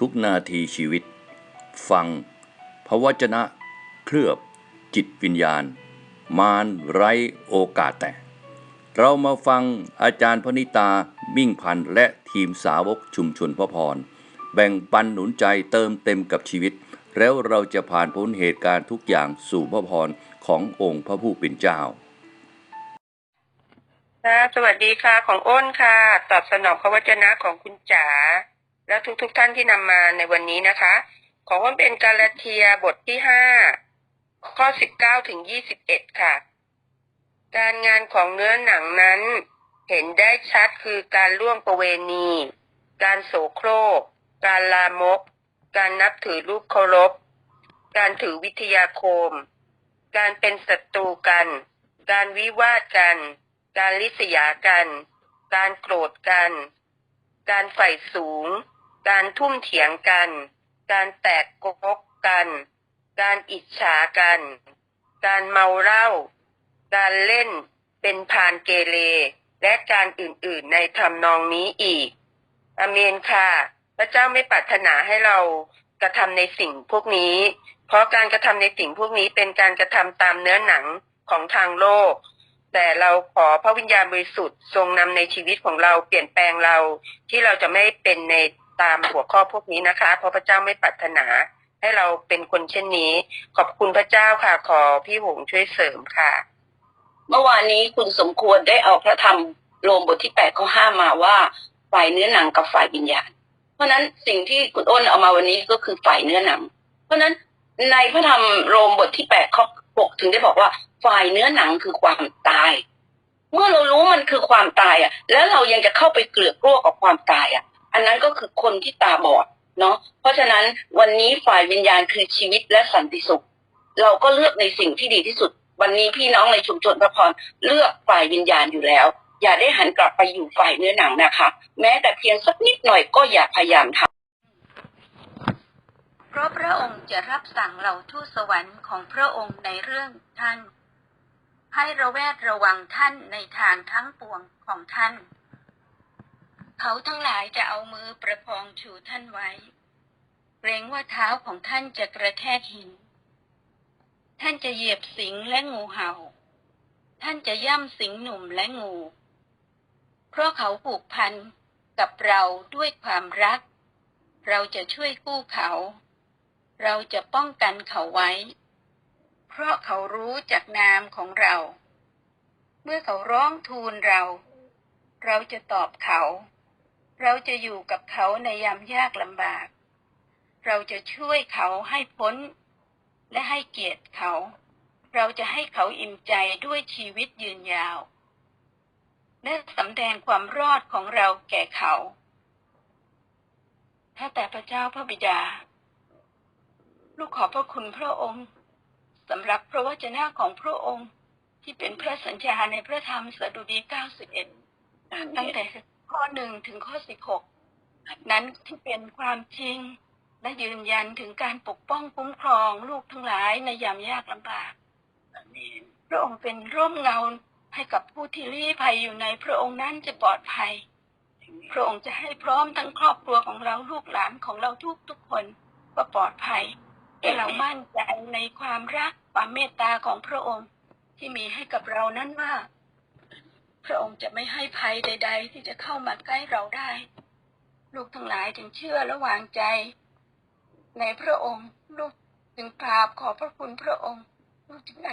ทุกนาทีชีวิต ฟัง พระวจนะ เคลือบ จิตวิญญาณ มารไร้โอกาสแต่ เรามาฟังอาจารย์พนิตามิ่งพันธ์และทีมสาวกชุมชนพระพร แบ่งปันหนุนใจเติมเต็มกับชีวิต แล้วเราจะผ่านพ้นเหตุการณ์ทุกอย่างสู่พระพรขององค์พระผู้เป็นเจ้าค่ะสวัสดีค่ะ ของอ้นค่ะ ตอบสนองพระวจนะของคุณจ๋า และทุกๆทท่านที่นำมาในวันนี้นะคะ ของอ้นเป็นกาลาเทียบทที่ห้าข้อสิบเก้าถึงยี่สิบเอ็ดค่ะ การงานของเนื้อหนังนั้น เห็นได้ชัดคือการล่วงประเวณี การโสโครก การลามก การนับถือรูปเคารพ การถือวิทยาโคม การเป็นศัตรูกัน การวิวาทกัน การลิษยากัน การโกรธกัน การใฝ่สูง การทุ่มเถียงกัน การแตกกกกัน การอิจฉากัน การเมาเหล้า การเล่นเป็นพานเกเร และการอื่นๆในทำนองนี้อีก อเมนค่ะ พระเจ้าไม่ปรารถนาให้เรากระทำในสิ่งพวกนี้ เพราะการกระทำในสิ่งพวกนี้เป็นการกระทำตามเนื้อหนังของทางโลก แต่เราขอพระวิญญาณบริสุทธิ์ทรงนำในชีวิตของเราเปลี่ยนแปลงเราที่เราจะไม่เป็นใน ตามหัวข้อพวกนี้นะคะ เพราะพระเจ้าไม่ปรารถนา ให้เราเป็นคนเช่นนี้ ขอบคุณพระเจ้าค่ะ ขอพี่หงช่วยเสริมค่ะ เมื่อวานนี้คุณสมควรได้เอาพระธรรมโรมบทที่แปดข้อห้ามาว่าฝ่ายเนื้อหนังกับฝ่ายวิญญาณ เพราะนั้นสิ่งที่คุณอ้นเอามาวันนี้ก็คือฝ่ายเนื้อหนัง เพราะฉะนั้นในพระธรรมโรมบทที่แปดข้อหกถึงได้บอกว่าฝ่ายเนื้อหนังคือความตาย เมื่อเรารู้มันคือความตายอะ แล้วเรายังจะเข้าไปเกลือกกลัวกับความตายอะ อันนั้นก็คือคนที่ตาบอดเนาะเพราะฉะนั้นวันนี้ฝ่ายวิญญาณคือชีวิตและสันติสุข เราก็เลือกในสิ่งที่ดีที่สุด วันนี้พี่น้องในชุมชนพระพรเลือกฝ่ายวิญญาณอยู่แล้ว อย่าได้หันกลับไปอยู่ฝ่ายเนื้อหนังนะคะ แม้แต่เพียงสักนิดหน่อยก็อย่าพยายามทำเพราะพระองค์จะรับสั่งเหล่าทูตสวรรค์ของพระองค์ในเรื่องท่าน ให้ระแวดระวังท่านในทางทั้งปวงของท่าน เขาทั้งหลายจะเอามือประคองชูท่านไว้ เกรงว่าเท้าของท่านจะกระแทกหิน ท่านจะเหยียบสิงและงูเห่า ท่านจะย่ำสิงหนุ่มและงู เพราะเขาผูกพันกับเราด้วยความรัก เราจะช่วยกู้เขา เราจะป้องกันเขาไว้ เพราะเขารู้จากนามของเรา เมื่อเขาร้องทูลเรา เราจะตอบเขา เราจะอยู่กับเขาในยามยากลำบาก เราจะช่วยเขาให้พ้น และให้เกียรติเขา เราจะให้เขาอิ่มใจด้วยชีวิตยืนยาว และสำแดงความรอดของเราแก่เขา ถ้าแต่พระเจ้าพระบิดา ลูกขอบพระคุณพระองค์สำหรับพระวจนะของพระองค์ที่เป็นพระสัญญาในพระธรรมสดุดี 91 ตั้งแต่ ข้อหนึ่งถึงข้อ16นั้นที่เป็นความจริง และยืนยันถึงการปกป้องคุ้มครองลูกทั้งหลายในยามยากลำบากพระองค์เป็นร่มเงาให้กับผู้ที่ลี้ภัยอยู่ในพระองค์นั้นจะปลอดภัย พระองค์จะให้พร้อมทั้งครอบครัวของเราลูกหลานของเราทุกทุกๆคนก็ปลอดภัยให้เรามั่นใจในความรักความเมตตาของพระองค์ ที่มีให้กับเรานั้นว่าพ ระองค์จะไม่ให้ภัยใด ๆ ที่จะเข้ามาใกล้เราได้ ลูกทั้งหลายจึงเชื่อและวางใจ ในพระองค์ ลูกจึงกราบขอพระคุณพระองค์ ลูกจึงอ